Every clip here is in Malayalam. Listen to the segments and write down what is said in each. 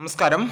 നമസ്കാരം.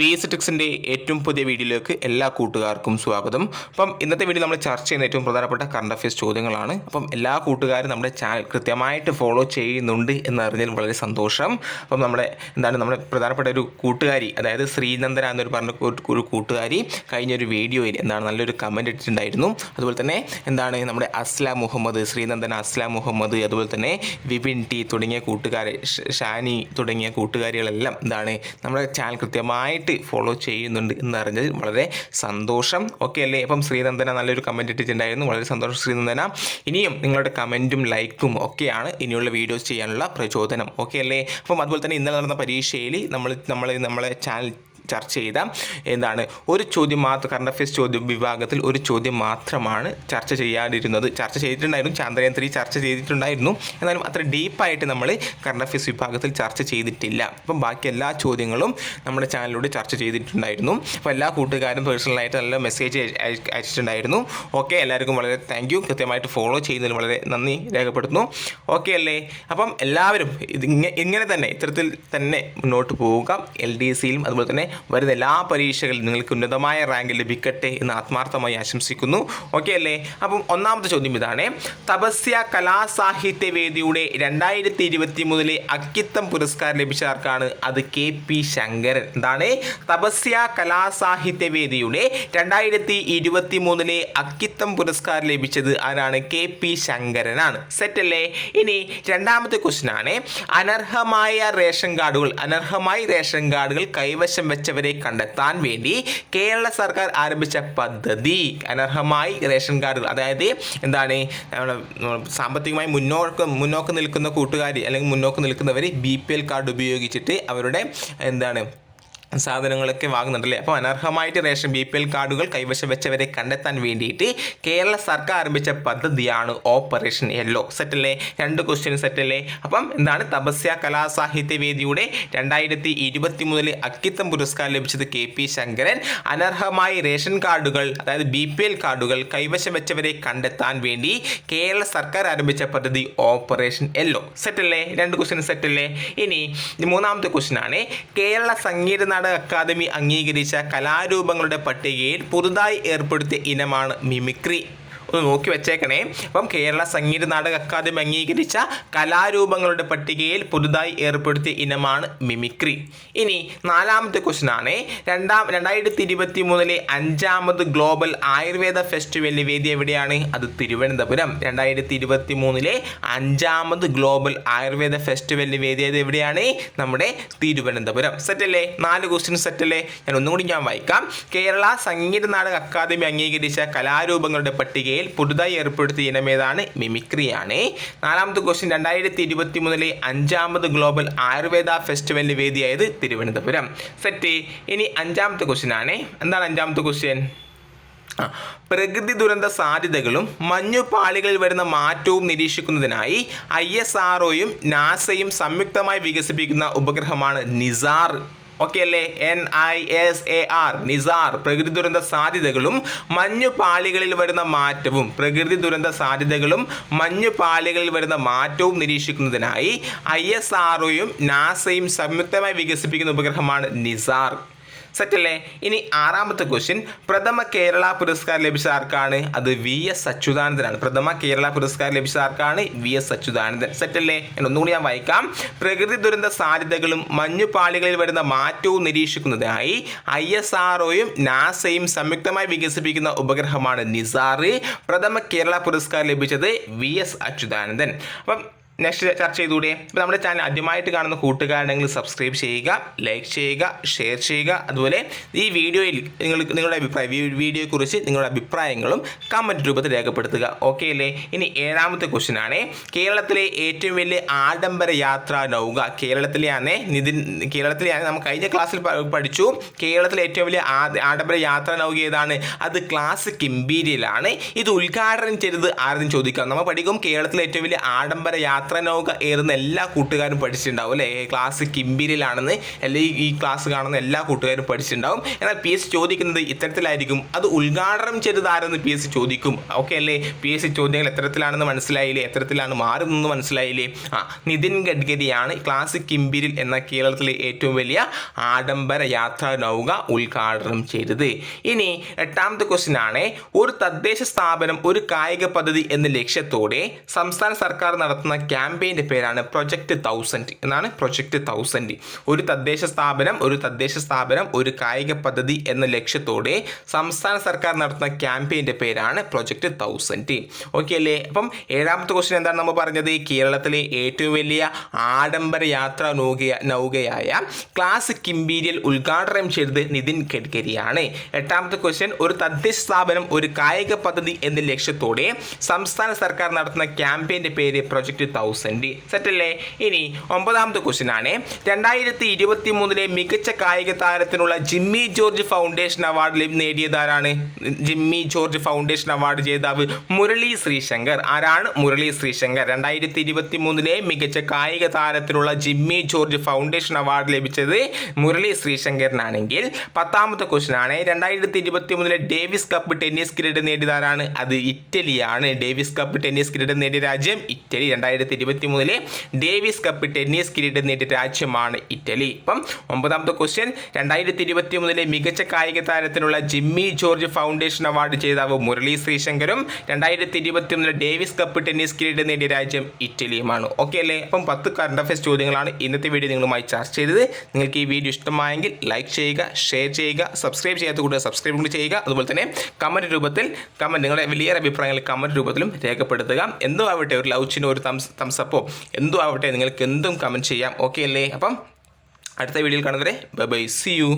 എസ് ടെക്സിന്റെ ഏറ്റവും പുതിയ വീഡിയോയിലേക്ക് എല്ലാ കൂട്ടുകാർക്കും സ്വാഗതം. അപ്പം ഇന്നത്തെ വീഡിയോ നമ്മൾ ചർച്ച ചെയ്യുന്ന ഏറ്റവും പ്രധാനപ്പെട്ട കറണ്ട് അഫയേഴ്സ് ചോദ്യങ്ങളാണ്. അപ്പം എല്ലാ കൂട്ടുകാരും നമ്മുടെ ചാനൽ കൃത്യമായിട്ട് ഫോളോ ചെയ്യുന്നുണ്ട് എന്നറിഞ്ഞതിൽ വളരെ സന്തോഷം. അപ്പം നമ്മുടെ എന്താണ് നമ്മുടെ പ്രധാനപ്പെട്ട ഒരു കൂട്ടുകാരി അതായത് ശ്രീനന്ദന എന്നൊരു പറഞ്ഞ ഒരു- കൂട്ടുകാരി കഴിഞ്ഞ ഒരു വീഡിയോയിൽ എന്താണ് നല്ലൊരു കമന്റ് ഇട്ടിട്ടുണ്ടായിരുന്നു. അതുപോലെ തന്നെ എന്താണ് നമ്മുടെ അസ്ലാം മുഹമ്മദ് ശ്രീനന്ദന അസ്ലാം മുഹമ്മദ് അതുപോലെ തന്നെ വിപിൻ ടി തുടങ്ങിയ കൂട്ടുകാരെ ഷാനി തുടങ്ങിയ കൂട്ടുകാരികളെല്ലാം എന്താണ് നമ്മുടെ ചാനൽ കൃത്യമായിട്ട് ഫോളോ ചെയ്യുന്നുണ്ട് എന്നറിഞ്ഞത് വളരെ സന്തോഷം. ഓക്കെ അല്ലേ? അപ്പം ശ്രീനന്ദന നല്ലൊരു കമന്റ് ഇട്ടിട്ടുണ്ടായിരുന്നു. വളരെ സന്തോഷം ശ്രീനന്ദന. ഇനിയും നിങ്ങളുടെ കമന്റും ലൈക്കും ഒക്കെയാണ് ഇനിയുള്ള വീഡിയോസ് ചെയ്യാനുള്ള പ്രചോദനം. ഓക്കെ അല്ലേ? അപ്പം അതുപോലെ തന്നെ ഇന്നലെ നടന്ന പരീക്ഷയിൽ നമ്മൾ നമ്മൾ നമ്മളെ ചാനൽ ചർച്ച ചെയ്ത എന്താണ്? ഒരു ചോദ്യം മാത്രം കറണ്ട് അഫയേഴ്സ് ചോദ്യം വിഭാഗത്തിൽ ഒരു ചോദ്യം മാത്രമാണ് ചർച്ച ചെയ്യാതിരുന്നത് ചർച്ച ചെയ്തിട്ടുണ്ടായിരുന്നു ചന്ദ്രയാൻ ത്രീ ചർച്ച ചെയ്തിട്ടുണ്ടായിരുന്നു. എന്നാലും അത്ര ഡീപ്പായിട്ട് നമ്മൾ കറണ്ട് അഫയേഴ്സ് വിഭാഗത്തിൽ ചർച്ച ചെയ്തിട്ടില്ല. അപ്പം ബാക്കി എല്ലാ ചോദ്യങ്ങളും നമ്മുടെ ചാനലിലൂടെ ചർച്ച ചെയ്തിട്ടുണ്ടായിരുന്നു. അപ്പോൾ എല്ലാ കൂട്ടുകാരും പേഴ്സണലായിട്ട് നല്ല മെസ്സേജ് അയച്ചിട്ടുണ്ടായിരുന്നു. ഓക്കെ എല്ലാവർക്കും വളരെ താങ്ക് യു കൃത്യമായിട്ട് ഫോളോ ചെയ്യുന്നതിന് വളരെ നന്ദി രേഖപ്പെടുത്തുന്നു. ഓക്കെ അല്ലേ? അപ്പം എല്ലാവരും ഇത് ഇങ്ങനെ തന്നെ ഇത്തരത്തിൽ തന്നെ മുന്നോട്ട് പോവുക. എൽ ഡി സിയിലും അതുപോലെ തന്നെ വരുന്ന എല്ലാ പരീക്ഷകളിലും നിങ്ങൾക്ക് ഉന്നതമായ റാങ്ക് ലഭിക്കട്ടെ എന്ന് ആത്മാർത്ഥമായി ആശംസിക്കുന്നു. ഓക്കെ അല്ലേ? അപ്പം ഒന്നാമത്തെ ചോദ്യം ഇതാണ്. തപസ്യ കലാസാഹിത്യ വേദിയുടെ രണ്ടായിരത്തി ഇരുപത്തി മൂന്നിലെ അക്കിത്തം പുരസ്കാരം ലഭിച്ച ആർക്കാണ്? അത് കെ പി ശങ്കരൻ. എന്താണ്? തപസ്യ കലാസാഹിത്യ വേദിയുടെ രണ്ടായിരത്തി ഇരുപത്തി മൂന്നിലെ അക്കിത്തം പുരസ്കാരം ലഭിച്ചത് ആരാണ്? K P ശങ്കരനാണ്. സെറ്റ് അല്ലേ? ഇനി രണ്ടാമത്തെ ക്വസ്റ്റ്യൻ ആണ്. അനർഹമായ റേഷൻ കാർഡുകൾ അനർഹമായി റേഷൻ കാർഡുകൾ കൈവശം വെച്ചവരെ കണ്ടെത്താൻ വേണ്ടി കേരള സർക്കാർ ആരംഭിച്ച പദ്ധതി. അനർഹമായി റേഷൻ കാർഡുകൾ അതായത് എന്താണ് സാമ്പത്തികമായി മുന്നോക്കം മുന്നോക്കം നിൽക്കുന്ന കൂട്ടുകാർ അല്ലെങ്കിൽ മുന്നോക്കം നിൽക്കുന്നവർ ബി പി എൽ കാർഡ് ഉപയോഗിച്ചിട്ട് അവരുടെ എന്താണ് സാധനങ്ങളൊക്കെ വാങ്ങുന്നുണ്ടല്ലേ? അപ്പോൾ അനർഹമായിട്ട് റേഷൻ ബി പി എൽ കാർഡുകൾ കൈവശം വെച്ചവരെ കണ്ടെത്താൻ വേണ്ടിയിട്ട് കേരള സർക്കാർ ആരംഭിച്ച പദ്ധതിയാണ് ഓപ്പറേഷൻ യെല്ലോ. സെറ്റല്ലേ? രണ്ട് ക്വസ്റ്റ്യൻ സെറ്റല്ലേ? അപ്പം എന്താണ് തപസ്യ കലാസാഹിത്യ വേദിയുടെ രണ്ടായിരത്തി ഇരുപത്തി മൂന്നിൽ അക്കിത്തം പുരസ്കാരം ലഭിച്ചത് കെ പി ശങ്കരൻ. അനർഹമായി റേഷൻ കാർഡുകൾ അതായത് ബി പി എൽ കാർഡുകൾ കൈവശം വെച്ചവരെ കണ്ടെത്താൻ വേണ്ടി കേരള സർക്കാർ ആരംഭിച്ച പദ്ധതി ഓപ്പറേഷൻ യെല്ലോ. സെറ്റല്ലേ? രണ്ട് ക്വസ്റ്റ്യൻ സെറ്റല്ലേ? ഇനി മൂന്നാമത്തെ ക്വസ്റ്റ്യൻ ആണ് കേരള സംഗീത നാടക അക്കാദമി അംഗീകരിച്ച കലാരൂപങ്ങളുടെ പട്ടികയിൽ പുതുതായി ഏർപ്പെടുത്തിയ ഇനമാണ് മിമിക്രി. ഒന്ന് നോക്കി വെച്ചേക്കണേ. അപ്പം കേരള സംഗീത നാടക അക്കാദമി അംഗീകരിച്ച കലാരൂപങ്ങളുടെ പട്ടികയിൽ പുതുതായി ഏർപ്പെടുത്തിയ ഇനമാണ് മിമിക്രി. ഇനി നാലാമത്തെ ക്വസ്റ്റ്യൻ ആണ് രണ്ടാം രണ്ടായിരത്തി ഇരുപത്തി മൂന്നിലെ അഞ്ചാമത് ഗ്ലോബൽ ആയുർവേദ ഫെസ്റ്റിവലിന്റെ വേദി എവിടെയാണ്? അത് തിരുവനന്തപുരം. രണ്ടായിരത്തി ഇരുപത്തി മൂന്നിലെ അഞ്ചാമത് ഗ്ലോബൽ ആയുർവേദ ഫെസ്റ്റിവലിന്റെ വേദി അത് എവിടെയാണ്? നമ്മുടെ തിരുവനന്തപുരം. സെറ്റല്ലേ? നാല് ക്വസ്റ്റ്യൻ സെറ്റല്ലേ? ഞാൻ ഒന്നുകൂടി ഞാൻ വായിക്കാം. കേരള സംഗീത നാടക അക്കാദമി അംഗീകരിച്ച കലാരൂപങ്ങളുടെ പട്ടികയിൽ പുതുതായി ഏർപ്പെടുത്തിയ ഇനം ഏതാണ്? മിമിക്രിയാണ്. നാലാമത്തെ ക്വസ്റ്റ്യൻ രണ്ടായിരത്തി ഇരുപത്തി മൂന്നിലെ അഞ്ചാമത് ഗ്ലോബൽ ആയുർവേദ ഫെസ്റ്റിവലിന്റെ വേദിയായത് തിരുവനന്തപുരം. സെറ്റ് ഇനി അഞ്ചാമത്തെ ക്വസ്റ്റ്യൻ ആണ്. എന്താണ് അഞ്ചാമത്തെ ക്വസ്റ്റ്യൻ പ്രകൃതി ദുരന്ത സാധ്യതകളും മഞ്ഞുപാളികളിൽ വരുന്ന മാറ്റവും നിരീക്ഷിക്കുന്നതിനായി ഐ എസ് ആർഒയും നാസയും സംയുക്തമായി വികസിപ്പിക്കുന്ന ഉപഗ്രഹമാണ് നിസാർ ഓക്കെ അല്ലേ N I S A R NISAR പ്രകൃതി ദുരന്ത സാധ്യതകളും മഞ്ഞുപാളികളിൽ വരുന്ന മാറ്റവും. പ്രകൃതി ദുരന്ത സാധ്യതകളും മഞ്ഞുപാളികളിൽ വരുന്ന മാറ്റവും നിരീക്ഷിക്കുന്നതിനായി ഐ എസ് ആർഒയും നാസയും സംയുക്തമായി വികസിപ്പിക്കുന്ന ഉപഗ്രഹമാണ് നിസാർ. സെറ്റല്ലേ? ഇനി ആറാമത്തെ ക്വസ്റ്റ്യൻ പ്രഥമ കേരള പുരസ്കാരം ലഭിച്ച ആർക്കാണ്? അത് വി എസ് അച്യുതാനന്ദനാണ്. പ്രഥമ കേരള പുരസ്കാരം ലഭിച്ച ആർക്കാണ്? വി എസ് അച്യുതാനന്ദൻ. സെറ്റല്ലേ? ഞാൻ ഒന്നുകൂടി ഞാൻ വായിക്കാം. പ്രകൃതി ദുരന്ത സാധ്യതകളും മഞ്ഞുപാളികളിൽ വരുന്ന മാറ്റവും നിരീക്ഷിക്കുന്നതിനായി ഐ എസ് ആർഒയും നാസയും സംയുക്തമായി വികസിപ്പിക്കുന്ന ഉപഗ്രഹമാണ് നിസാർ. പ്രഥമ കേരള പുരസ്കാരം ലഭിച്ചത് വി എസ് അച്യുതാനന്ദൻ. അപ്പം നെക്സ്റ്റ് ചർച്ച ചെയ്തുകൂടെ? അപ്പോൾ നമ്മുടെ ചാനൽ ആദ്യമായിട്ട് കാണുന്ന കൂട്ടുകാരുണ്ടെങ്കിൽ സബ്സ്ക്രൈബ് ചെയ്യുക ലൈക്ക് ചെയ്യുക ഷെയർ ചെയ്യുക. അതുപോലെ ഈ വീഡിയോയിൽ നിങ്ങൾ നിങ്ങളുടെ അഭിപ്രായം വീഡിയോയെക്കുറിച്ച് നിങ്ങളുടെ അഭിപ്രായങ്ങളും കമന്റ് രൂപത്തിൽ രേഖപ്പെടുത്തുക. ഓക്കെ അല്ലേ? ഇനി ഏഴാമത്തെ ക്വസ്റ്റ്യൻ ആണ്. കേരളത്തിലെ ഏറ്റവും വലിയ ആഡംബര യാത്രാ നൗക കേരളത്തിലെയാണ്? നിതിൻ കേരളത്തിലെയാണ്? നമ്മൾ കഴിഞ്ഞ ക്ലാസ്സിൽ പഠിച്ചു. കേരളത്തിലെ ഏറ്റവും വലിയ ആഡംബര യാത്രാ നൗക ഏതാണ്? അത് ക്ലാസിക് ഇമ്പീരിയലാണ് ഇത് ഉദ്ഘാടനം ചെയ്തത് ആരെന്ന് ചോദിക്കാം. നമ്മൾ പഠിക്കും കേരളത്തിലെ ഏറ്റവും വലിയ ആഡംബര യാത്രാ യാത്രാ നൗക ഏറുന്ന എല്ലാ കൂട്ടുകാരും പഠിച്ചിട്ടുണ്ടാവും അല്ലേ? ക്ലാസ് കിംബിരിലാണെന്ന് അല്ലെങ്കിൽ ഈ ക്ലാസ് കാണുന്ന എല്ലാ കൂട്ടുകാരും പഠിച്ചിട്ടുണ്ടാവും. എന്നാൽ പി എസ് ചോദിക്കുന്നത് ഇത്തരത്തിലായിരിക്കും. അത് ഉദ്ഘാടനം ചെയ്തത് ആരെന്ന് പി എസ് ചോദിക്കും. ഓക്കെ അല്ലേ? പി എസ് ചോദ്യങ്ങൾ എത്തരത്തിലാണെന്ന് മനസ്സിലായില്ലേ? എത്തരത്തിലാണ് മാറുന്നതെന്ന് മനസ്സിലായില്ലേ? ആ നിതിൻ ഗഡ്കരിയാണ് ക്ലാസ് കിംബിരിൽ എന്ന കേരളത്തിലെ ഏറ്റവും വലിയ ആഡംബര യാത്രാ നൗക ഉദ്ഘാടനം ചെയ്തത്. ഇനി എട്ടാമത്തെ ക്വസ്റ്റ്യൻ ആണ്. ഒരു തദ്ദേശ സ്ഥാപനം ഒരു കായിക പദ്ധതി എന്ന ലക്ഷ്യത്തോടെ സംസ്ഥാന സർക്കാർ നടത്തുന്ന ക്യാമ്പയിന്റെ പേരാണ് പ്രൊജക്റ്റ് തൗസൻഡ് എന്നാണ് പ്രൊജക്റ്റ് തൗസൻഡ് ഒരു തദ്ദേശ സ്ഥാപനം ഒരു തദ്ദേശ സ്ഥാപനം ഒരു കായിക പദ്ധതി എന്ന ലക്ഷ്യത്തോടെ സംസ്ഥാന സർക്കാർ നടത്തുന്ന ക്യാമ്പയിന്റെ പേരാണ് പ്രൊജക്റ്റ് തൗസൻഡ് ഓക്കെ അല്ലേ? അപ്പം ഏഴാമത്തെ ക്വസ്റ്റ്യൻ എന്താണ് നമ്മൾ പറഞ്ഞത്? കേരളത്തിലെ ഏറ്റവും വലിയ ആഡംബര യാത്രാ നൗകയ നൗകയായ ക്ലാസിക് ഇമ്പീരിയൽ ഉദ്ഘാടനം ചെയ്തത് നിതിൻ ഗഡ്കരിയാണ്. എട്ടാമത്തെ ക്വസ്റ്റ്യൻ ഒരു തദ്ദേശ സ്ഥാപനം ഒരു കായിക പദ്ധതി എന്ന ലക്ഷ്യത്തോടെ സംസ്ഥാന സർക്കാർ നടത്തുന്ന ക്യാമ്പയിന്റെ പേര് പ്രൊജക്ട് തൗസൻഡ് സെറ്റല്ലേ? ഇനി ഒമ്പതാമത്തെ ക്വസ്റ്റ്യൻ ആണ്. രണ്ടായിരത്തി ഇരുപത്തി മൂന്നിലെ മികച്ച കായിക താരത്തിനുള്ള ജിമ്മി ജോർജ് ഫൗണ്ടേഷൻ അവാർഡ് നേടിയതാരാണ്? ജിമ്മി ജോർജ് ഫൗണ്ടേഷൻ അവാർഡ് ജേതാവ് മുരളി ശ്രീശങ്കർ. ആരാണ് മുരളി ശ്രീശങ്കർ? രണ്ടായിരത്തി ഇരുപത്തി മൂന്നിലെ മികച്ച കായിക താരത്തിനുള്ള ജിമ്മി ജോർജ് ഫൗണ്ടേഷൻ അവാർഡ് ലഭിച്ചത് മുരളി ശ്രീശങ്കറിനാണെങ്കിൽ. പത്താമത്തെ ക്വസ്റ്റ്യൻ ആണ്. രണ്ടായിരത്തി ഇരുപത്തി മൂന്നിലെ ഡേവിസ് കപ്പ് ടെന്നീസ് കിരീടം നേടിയതാരാണ്? അത് ഇറ്റലിയാണ്. ഡേവിസ് കപ്പ് ടെന്നീസ് കിരീടം നേടിയ രാജ്യം ഇറ്റലി. രണ്ടായിരത്തി ഇരുപത്തി മൂന്നിലെ ഡേവിസ് കപ്പ് ടെന്നീസ് കിരീടം നേടിയ രാജ്യമാണ് ഇറ്റലി. ഇപ്പം ഒമ്പതാമത്തെ ക്വസ്റ്റ്യൻ രണ്ടായിരത്തി ഇരുപത്തി മൂന്നിലെ മികച്ച കായിക താരത്തിനുള്ള ജിമ്മി ജോർജ് ഫൗണ്ടേഷൻ അവാർഡ് ജേതാവ് മുരളി ശ്രീശങ്കരും രണ്ടായിരത്തി ഇരുപത്തി മൂന്നിലെ ഡേവിസ് കപ്പ് ടെന്നീസ് കിരീടം നേടിയ രാജ്യം ഇറ്റലിയുമാണ്. ഓക്കെ അല്ലേ? അപ്പം പത്ത് കറണ്ട് അഫയേഴ്സ് ചോദ്യങ്ങളാണ് ഇന്നത്തെ വീഡിയോ നിങ്ങളുമായി ചർച്ച ചെയ്തത്. നിങ്ങൾക്ക് ഈ വീഡിയോ ഇഷ്ടമായെങ്കിൽ ലൈക്ക് ചെയ്യുക ഷെയർ ചെയ്യുക സബ്സ്ക്രൈബ് ചെയ്യാത്ത കൂടുതൽ സബ്സ്ക്രൈബ് കൂടി ചെയ്യുക. അതുപോലെ തന്നെ കമന്റ് രൂപത്തിൽ കമന്റ് നിങ്ങളുടെ വലിയ അഭിപ്രായങ്ങൾ കമന്റ് രൂപത്തിലും രേഖപ്പെടുത്തുക. എന്തോ ആവട്ടെ ഒരു ലൗച്ചിനോ ഒരു തംസ് തംസപ്പോ എന്തും ആവട്ടെ നിങ്ങൾക്ക് എന്തും കമന്റ് ചെയ്യാം. ഓക്കെ അല്ലേ? അപ്പം അടുത്ത വീഡിയോയിൽ കാണുന്നവരെ ബൈ സി യു